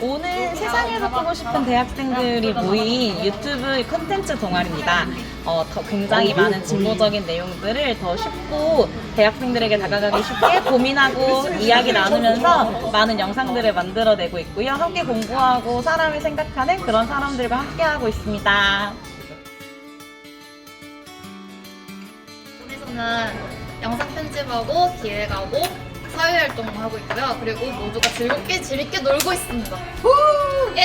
오늘 세상에서 보고 싶은 대학생들이 모인 유튜브 콘텐츠 동아리입니다. 어, 더 굉장히 많은 진보적인 내용들을 더 쉽고 대학생들에게 다가가기 쉽게 고민하고 이야기 나누면서 많은 영상들을 만들어내고 있고요. 함께 공부하고 사람을 생각하는 그런 사람들과 함께하고 있습니다. 에서는 영상 편집하고 기획하고 사회 활동을 하고 있고요. 그리고 모두가 즐겁게 재밌게 놀고 있습니다. 예!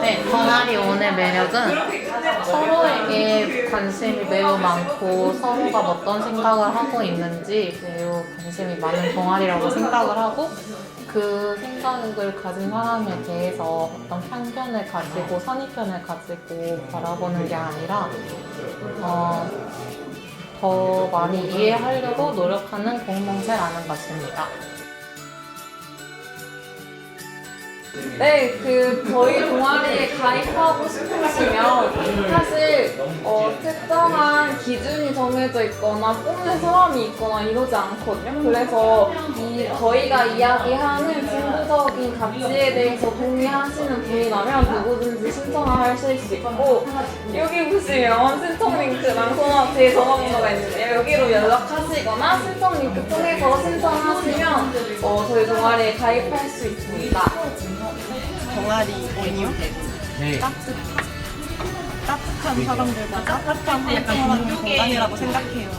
네, 동아리 오늘 매력은 서로에게 관심이 매우 많고 서로가 어떤 생각을 하고 있는지 매우 관심이 많은 동아리라고 생각을 하고 그 생각을 가진 사람에 대해서 어떤 편견을 가지고 선입견을 가지고 바라보는 게 아니라 어, 더 많이 이해하려고 노력하는 공동체라는 것입니다. 네, 그 저희 동아리에 가입하고 싶으시면 사실 어, 특정한 기준이 정해져 있거나 뽑는 사람이 있거나 이러지 않거든요. 그래서 이 저희가 이야기하는 진보적인 가치에 대해서 동의하시는 분이라면 누구든지 신청을 하실 수 있고 여기 보시면 신청 링크랑 전화 제 전화번호가 있는데요. 여기로 연락하시거나 신청 링크 통해서 신청하시면 어, 저희 동아리에 가입할 수 있습니다. 동아리 원이요? 네. 따뜻한 사람들과 따뜻한 약간 공간이라고 생각해요.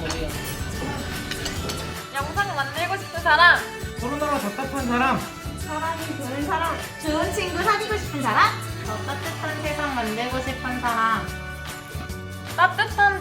영상 만들고 싶은 사람 코로나로 답답한 사람. 사람이 보는 사람, 좋은 친구 사귀고 싶은 사람, 더 따뜻한 세상 만들고 싶은 사람. 따뜻한